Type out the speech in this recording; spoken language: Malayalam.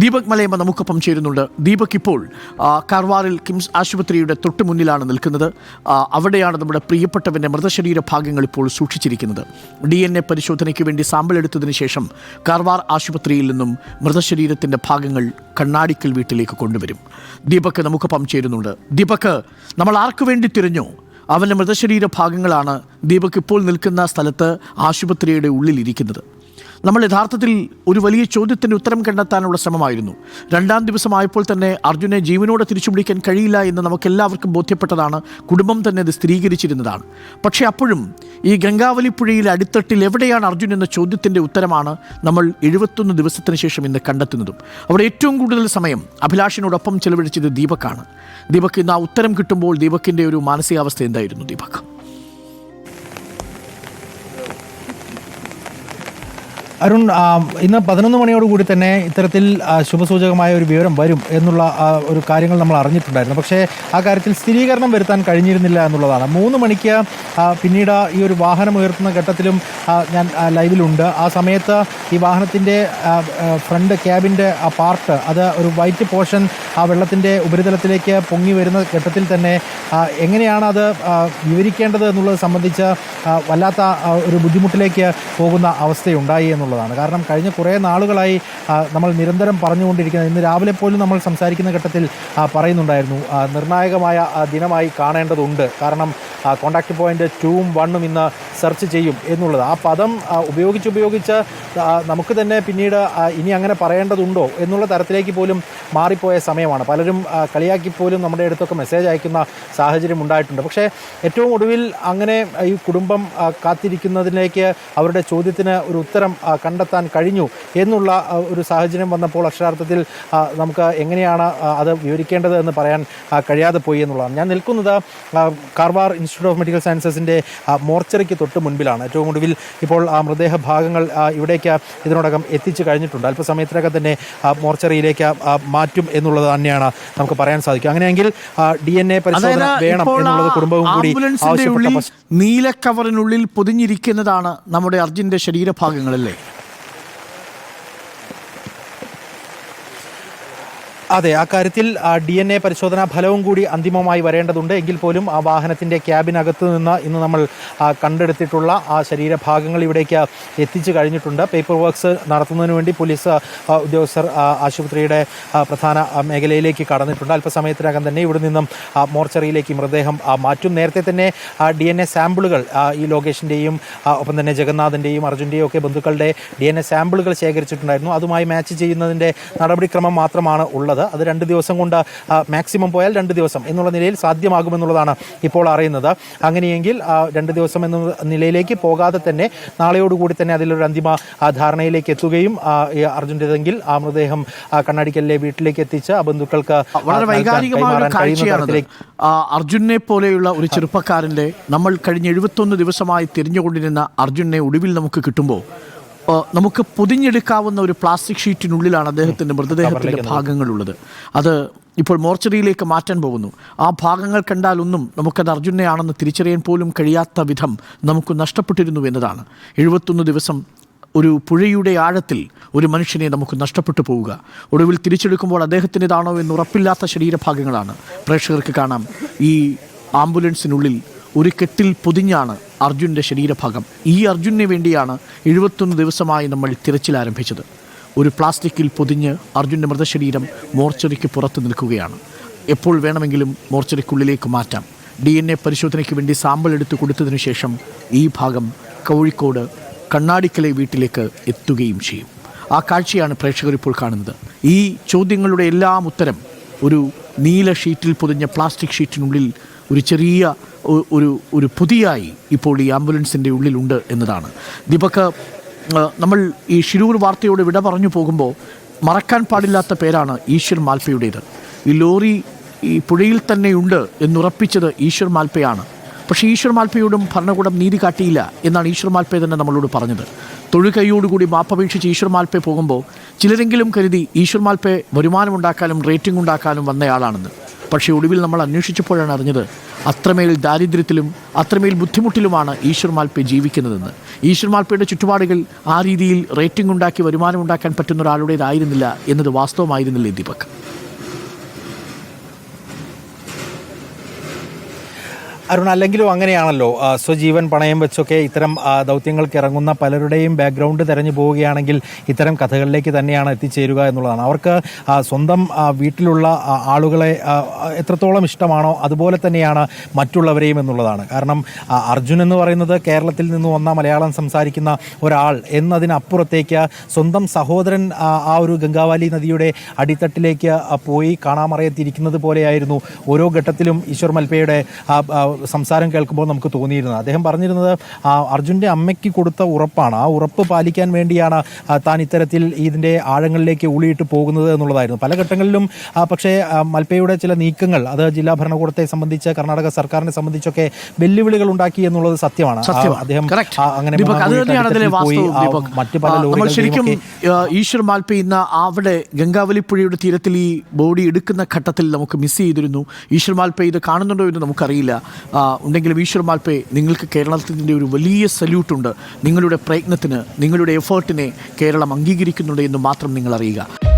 ദീപക് മലയമ്മ നമുക്കൊപ്പം ചേരുന്നുണ്ട്. ദീപക് ഇപ്പോൾ കർവാറിൽ കിംസ് ആശുപത്രിയുടെ തൊട്ട് മുന്നിലാണ് നിൽക്കുന്നത്. അവിടെയാണ് നമ്മുടെ പ്രിയപ്പെട്ടവന്റെ മൃതശരീര ഭാഗങ്ങൾ ഇപ്പോൾ സൂക്ഷിച്ചിരിക്കുന്നത്. ഡി എൻ എ പരിശോധനയ്ക്ക് വേണ്ടി സാമ്പിൾ എടുത്തതിന് ശേഷം കാർവാർ ആശുപത്രിയിൽ നിന്നും മൃതശരീരത്തിന്റെ ഭാഗങ്ങൾ കണ്ണാടിക്കൽ വീട്ടിലേക്ക് കൊണ്ടുവരും. ദീപക് നമുക്കൊപ്പം ചേരുന്നുണ്ട്. ദീപക് നമ്മൾ ആർക്കു വേണ്ടി തിരഞ്ഞു? അവന്റെ മൃതശരീര ഭാഗങ്ങളാണ് ദീപക് ഇപ്പോൾ നിൽക്കുന്ന സ്ഥലത്ത് ആശുപത്രിയുടെ ഉള്ളിലിരിക്കുന്നത് നമ്മൾ യഥാർത്ഥത്തിൽ ഒരു വലിയ ചോദ്യത്തിന്റെ ഉത്തരം കണ്ടെത്താനുള്ള ശ്രമമായിരുന്നു. രണ്ടാം ദിവസമായപ്പോൾ തന്നെ അർജുനെ ജീവനോടെ തിരിച്ചുപിടിക്കാൻ കഴിയില്ല എന്ന് നമുക്കെല്ലാവർക്കും ബോധ്യപ്പെട്ടതാണ്. കുടുംബം തന്നെ അത് സ്ഥിരീകരിച്ചിരുന്നതാണ്. പക്ഷേ അപ്പോഴും ഈ ഗംഗാവലി പുഴയിലെ അടിത്തട്ടിൽ എവിടെയാണ് അർജുൻ എന്ന ചോദ്യത്തിന്റെ ഉത്തരമാണ് നമ്മൾ എഴുപത്തൊന്ന് ദിവസത്തിന് ശേഷം ഇന്ന് കണ്ടെത്തുന്നതും. അവിടെ ഏറ്റവും കൂടുതൽ സമയം അഭിലാഷിനോടൊപ്പം ചെലവഴിച്ചത് ദീപക്കാണ്. ദീപക് ഇന്ന് ആ ഉത്തരം കിട്ടുമ്പോൾ ദീപക്കിന്റെ ഒരു മാനസികാവസ്ഥ എന്തായിരുന്നു ദീപക്? അരുൺ ഇന്ന് പതിനൊന്ന് മണിയോടുകൂടി തന്നെ ഇത്തരത്തിൽ ശുഭസൂചകമായ ഒരു വിവരം വരും എന്നുള്ള ഒരു കാര്യങ്ങൾ നമ്മൾ അറിഞ്ഞിട്ടുണ്ടായിരുന്നു. പക്ഷേ ആ കാര്യത്തിൽ സ്ഥിരീകരണം വരുത്താൻ കഴിഞ്ഞിരുന്നില്ല എന്നുള്ളതാണ്. മൂന്ന് മണിക്ക് പിന്നീട് ഈ ഒരു വാഹനം ഉയർത്തുന്ന ഘട്ടത്തിലും ഞാൻ ലൈവിലുണ്ട്. ആ സമയത്ത് ഈ വാഹനത്തിന്റെ ഫ്രണ്ട് ക്യാബിന്റെ ആ പാർട്ട് അത് ഒരു വൈറ്റ് പോർഷൻ ആ വെള്ളത്തിന്റെ ഉപരിതലത്തിലേക്ക് പൊങ്ങി വരുന്ന ഘട്ടത്തിൽ തന്നെ എങ്ങനെയാണ് അത് വിവരിക്കേണ്ടത് എന്നുള്ളത് സംബന്ധിച്ച് വല്ലാത്ത ഒരു ബുദ്ധിമുട്ടിലേക്ക് പോകുന്ന അവസ്ഥയുണ്ടായി എന്നുള്ളതാണ്. കാരണം കഴിഞ്ഞ കുറേ നാളുകളായി നമ്മൾ നിരന്തരം പറഞ്ഞുകൊണ്ടിരിക്കുന്നത് ഇന്ന് രാവിലെ പോലും നമ്മൾ സംസാരിക്കുന്ന ഘട്ടത്തിൽ പറയുന്നുണ്ടായിരുന്നു നിർണായകമായ ദിനമായി കാണേണ്ടതുണ്ട്. കാരണം കോണ്ടാക്ട് പോയിന്റ് ടൂവും വണ്ണും ഇന്ന് സെർച്ച് ചെയ്യും എന്നുള്ളത്. ആ പദം ഉപയോഗിച്ച് ഉപയോഗിച്ച് നമുക്ക് തന്നെ പിന്നീട് ഇനി അങ്ങനെ പറയേണ്ടതുണ്ടോ എന്നുള്ള തരത്തിലേക്ക് പോലും മാറിപ്പോയ സമയമാണ്. പലരും കളിയാക്കി പോലും നമ്മുടെ അടുത്തൊക്കെ മെസ്സേജ് അയക്കുന്ന സാഹചര്യം ഉണ്ടായിട്ടുണ്ട്. പക്ഷേ ഏറ്റവും ഒടുവിൽ അങ്ങനെ ഈ കുടുംബം കാത്തിരിക്കുന്നതിലേക്ക് അവരുടെ ചോദ്യത്തിന് ഒരു ഉത്തരം കണ്ടെത്താൻ കഴിഞ്ഞു എന്നുള്ള ഒരു സാഹചര്യം വന്നപ്പോൾ അക്ഷരാർത്ഥത്തിൽ നമുക്ക് എങ്ങനെയാണ് അത് വിവരിക്കേണ്ടത് എന്ന് പറയാൻ കഴിയാതെ പോയി എന്നുള്ളതാണ്. ഞാൻ നിൽക്കുന്നത് കാർവാർ ഇൻസ്റ്റിറ്റ്യൂട്ട് ഓഫ് മെഡിക്കൽ സയൻസസിന്റെ മോർച്ചറിക്ക് തൊട്ട് മുൻപിലാണ്. ഏറ്റവും ഒടുവിൽ ഇപ്പോൾ ആ മൃതദേഹ ഭാഗങ്ങൾ ഇവിടേക്ക് ഇതിനോടകം എത്തിച്ചു കഴിഞ്ഞിട്ടുണ്ട്. അല്പസമയത്തിനകം തന്നെ മോർച്ചറിയിലേക്ക് മാറ്റും എന്നുള്ളത് തന്നെയാണ് നമുക്ക് പറയാൻ സാധിക്കും അങ്ങനെയെങ്കിൽ ഡി എൻ എ പരിശോധന വേണം എന്നുള്ളത് കുടുംബവും കൂടി ആവശ്യപ്പെട്ട നീല കവറിനുള്ളിൽ പൊതിഞ്ഞിരിക്കുന്നതാണ് നമ്മുടെ അർജുന്റെ ശരീരഭാഗങ്ങളല്ലേ? അതെ ആ കാര്യത്തിൽ ഡി എൻ എ പരിശോധനാ ഫലവും കൂടി അന്തിമമായി വരേണ്ടതുണ്ട്. എങ്കിൽ പോലും ആ വാഹനത്തിന്റെ ക്യാബിനകത്ത് നിന്ന് ഇന്ന് നമ്മൾ കണ്ടെടുത്തിട്ടുള്ള ആ ശരീരഭാഗങ്ങൾ ഇവിടേക്ക് എത്തിച്ചു കഴിഞ്ഞിട്ടുണ്ട്. പേപ്പർ വർക്ക്സ് നടത്തുന്നതിന് വേണ്ടി പോലീസ് ഉദ്യോഗസ്ഥർ ആശുപത്രിയുടെ പ്രധാന മേഖലയിലേക്ക് കടന്നിട്ടുണ്ട്. അല്പസമയത്തിനകം തന്നെ ഇവിടെ നിന്നും മോർച്ചറിയിലേക്ക് മൃതദേഹം മാറ്റും. നേരത്തെ തന്നെ ഡി എൻ എ സാമ്പിളുകൾ ഈ ലോകേഷിന്റെയും ഒപ്പം തന്നെ ജഗന്നാഥിന്റെയും അർജുന്റെയും ഒക്കെ ബന്ധുക്കളുടെ ഡി എൻ എ സാമ്പിളുകൾ ശേഖരിച്ചിട്ടുണ്ടായിരുന്നു. അതുമായി മാച്ച് ചെയ്യുന്നതിന്റെ നടപടിക്രമം മാത്രമാണ് ഉള്ളത്. അത് രണ്ട് ദിവസം കൊണ്ട് മാക്സിമം പോയാൽ രണ്ട് ദിവസം എന്നുള്ള നിലയിൽ സാധ്യമാകുമെന്നുള്ളതാണ് ഇപ്പോൾ അറിയുന്നത്. അങ്ങനെയെങ്കിൽ രണ്ട് ദിവസം എന്ന നിലയിലേക്ക് പോകാതെ തന്നെ നാളെയോടുകൂടി തന്നെ അതിലൊരു അന്തിമ ധാരണയിലേക്ക് എത്തുകയും അർജുന്റെതെങ്കിൽ ആ മൃതദേഹം കണ്ണാടിക്കലിലെ വീട്ടിലേക്ക് എത്തിച്ച് ആ ബന്ധുക്കൾക്ക് വളരെ വൈകാരികമായ അർജുനെ പോലെയുള്ള ഒരു ചെറുപ്പക്കാരന്റെ നമ്മൾ കഴിഞ്ഞ എഴുപത്തൊന്ന് ദിവസമായി തിരിഞ്ഞുകൊണ്ടിരുന്ന അർജുനെ ഒടുവിൽ നമുക്ക് കിട്ടുമ്പോൾ നമുക്ക് പൊതിഞ്ഞെടുക്കാവുന്ന ഒരു പ്ലാസ്റ്റിക് ഷീറ്റിനുള്ളിലാണ് അദ്ദേഹത്തിന്റെ മൃതദേഹത്തിന്റെ ഭാഗങ്ങളുള്ളത്. അത് ഇപ്പോൾ മോർച്ചറിയിലേക്ക് മാറ്റാൻ പോകുന്നു. ആ ഭാഗങ്ങൾ കണ്ടാൽ ഒന്നും നമുക്കത് അർജുനെയാണെന്ന് തിരിച്ചറിയാൻ പോലും കഴിയാത്ത വിധം നമുക്ക് നഷ്ടപ്പെട്ടിരുന്നു എന്നതാണ്. എഴുപത്തൊന്ന് ദിവസം ഒരു പുഴയുടെ ആഴത്തിൽ ഒരു മനുഷ്യനെ നമുക്ക് നഷ്ടപ്പെട്ടു പോവുക. ഒടുവിൽ തിരിച്ചെടുക്കുമ്പോൾ അദ്ദേഹത്തിന്റെതാണോ എന്ന് ഉറപ്പില്ലാത്ത ശരീരഭാഗങ്ങളാണ്. പ്രേക്ഷകർക്ക് കാണാം. ഈ ആംബുലൻസിനുള്ളിൽ ഒരു കെട്ടിൽ പൊതിഞ്ഞാണ് അർജുന്റെ ശരീരഭാഗം. ഈ അർജുനു വേണ്ടിയാണ് എഴുപത്തൊന്ന് ദിവസമായി നമ്മൾ തിരച്ചിൽ ആരംഭിച്ചത്. ഒരു പ്ലാസ്റ്റിക്കിൽ പൊതിഞ്ഞ് അർജുന്റെ മൃതശരീരം മോർച്ചറിക്ക് പുറത്ത് നിൽക്കുകയാണ്. എപ്പോൾ വേണമെങ്കിലും മോർച്ചറിക്കുള്ളിലേക്ക് മാറ്റാം. ഡി എൻ എ പരിശോധനയ്ക്ക് വേണ്ടി സാമ്പിൾ എടുത്തു കൊടുത്തതിനു ശേഷം ഈ ഭാഗം കോഴിക്കോട് കണ്ണാടിക്കലെ വീട്ടിലേക്ക് എത്തുകയും ചെയ്യും. ആ കാഴ്ചയാണ് പ്രേക്ഷകർ ഇപ്പോൾ കാണുന്നത്. ഈ ചോദ്യങ്ങളുടെ എല്ലാം ഉത്തരം ഒരു നീല ഷീറ്റിൽ പൊതിഞ്ഞ പ്ലാസ്റ്റിക് ഷീറ്റിനുള്ളിൽ ഒരു ചെറിയ ഒരു ഒരു പുതിയായി ഇപ്പോൾ ഈ ആംബുലൻസിന്റെ ഉള്ളിലുണ്ട് എന്നതാണ്. ദീപക് നമ്മൾ ഈ ഷിരൂർ വാർത്തയോട് വിട പറഞ്ഞു പോകുമ്പോൾ മറക്കാൻ പാടില്ലാത്ത പേരാണ് ഈശ്വർ മാൽപ്പയുടേത്. ഈ ലോറി ഈ പുഴയിൽ തന്നെയുണ്ട് എന്നുറപ്പിച്ചത് ഈശ്വർ മാൽപ്പയാണ്. പക്ഷേ ഈശ്വർ മാൽപ്പയോടും ഭരണകൂടം നീതി കാട്ടിയില്ല എന്നാണ് ഈശ്വർ മാൽപ്പയ തന്നെ നമ്മളോട് പറഞ്ഞത്. തൊഴുകൈയോടുകൂടി മാപ്പപേക്ഷിച്ച് ഈശ്വർ മാൽപ്പെ പോകുമ്പോൾ ചിലരെങ്കിലും കരുതി ഈശ്വർ മാൽപ്പെ വരുമാനമുണ്ടാക്കാനും റേറ്റിംഗ് ഉണ്ടാക്കാനും വന്നയാളാണെന്ന്. പക്ഷേ ഒടുവിൽ നമ്മൾ അന്വേഷിച്ചപ്പോഴാണ് അറിഞ്ഞത് അത്രമേൽ ദാരിദ്ര്യത്തിലും അത്രമേൽ ബുദ്ധിമുട്ടിലുമാണ് ഈശ്വർ മാൽപ്പെ ജീവിക്കുന്നതെന്ന്. ഈശ്വർ മാൽപ്പയുടെ ചുറ്റുപാടുകൾ ആ രീതിയിൽ റേറ്റിംഗ് ഉണ്ടാക്കി വരുമാനം ഉണ്ടാക്കാൻ പറ്റുന്ന ഒരാളുടേതായിരുന്നില്ല എന്നത് വാസ്തവമായിരുന്നില്ലേ ദീപക്? അരുൺ അല്ലെങ്കിലും അങ്ങനെയാണല്ലോ സ്വജീവൻ പണയം വെച്ചൊക്കെ ഇത്തരം ദൗത്യങ്ങൾക്ക് ഇറങ്ങുന്ന പലരുടെയും ബാക്ക്ഗ്രൗണ്ട് തെരഞ്ഞു പോവുകയാണെങ്കിൽ ഇത്തരം കഥകളിലേക്ക് തന്നെയാണ് എത്തിച്ചേരുക എന്നുള്ളതാണ്. അവർക്ക് സ്വന്തം വീട്ടിലുള്ള ആളുകളെ എത്രത്തോളം ഇഷ്ടമാണോ അതുപോലെ തന്നെയാണ് മറ്റുള്ളവരെയും എന്നുള്ളതാണ്. കാരണം അർജുൻ എന്ന് പറയുന്നത് കേരളത്തിൽ നിന്ന് വന്ന മലയാളം സംസാരിക്കുന്ന ഒരാൾ എന്നതിനപ്പുറത്തേക്ക് സ്വന്തം സഹോദരൻ ആ, ഒരു ഗംഗാവാലി നദിയുടെ അടിത്തട്ടിലേക്ക് പോയി കാണാമറയത്തിരിക്കുന്നത് പോലെയായിരുന്നു ഓരോ ഘട്ടത്തിലും ഈശ്വർ മൽപ്പയുടെ സംസാരം കേൾക്കുമ്പോൾ നമുക്ക് തോന്നിയിരുന്നത്. അദ്ദേഹം പറഞ്ഞിരുന്നത് അർജുന്റെ അമ്മയ്ക്ക് കൊടുത്ത ഉറപ്പാണ്. ആ ഉറപ്പ് പാലിക്കാൻ വേണ്ടിയാണ് താൻ ഇത്തരത്തിൽ ഇതിന്റെ ആഴങ്ങളിലേക്ക് ഉളിയിട്ട് പോകുന്നത് എന്നുള്ളതായിരുന്നു. പല ഘട്ടങ്ങളിലും പക്ഷേ മൽപ്പയുടെ ചില നീക്കങ്ങൾ അത് ജില്ലാ ഭരണകൂടത്തെ സംബന്ധിച്ച് കർണാടക സർക്കാരിനെ സംബന്ധിച്ചൊക്കെ വെല്ലുവിളികൾ ഉണ്ടാക്കി എന്നുള്ളത് സത്യമാണ്. അദ്ദേഹം അങ്ങനെ. മറ്റ് പല ശരിക്കും ഈശ്വർ മാൽപ്പെ ഇന്ന് അവിടെ ഗംഗാവലിപ്പുഴയുടെ തീരത്തിൽ ഈ ബോഡി എടുക്കുന്ന ഘട്ടത്തിൽ നമുക്ക് മിസ് ചെയ്തിരുന്നു. ഈശ്വർ മാൽപ്പ ഇത് കാണുന്നുണ്ടോ എന്ന് നമുക്കറിയില്ല. ഉണ്ടെങ്കിലും ഈശ്വർ മാൽപ്പേ നിങ്ങൾക്ക് കേരളത്തിന്റെ ഒരു വലിയ സല്യൂട്ടുണ്ട്. നിങ്ങളുടെ പ്രയത്നത്തിന് നിങ്ങളുടെ എഫേർട്ടിനെ കേരളം അംഗീകരിക്കുന്നുണ്ട് എന്ന് മാത്രം നിങ്ങൾ അറിയുക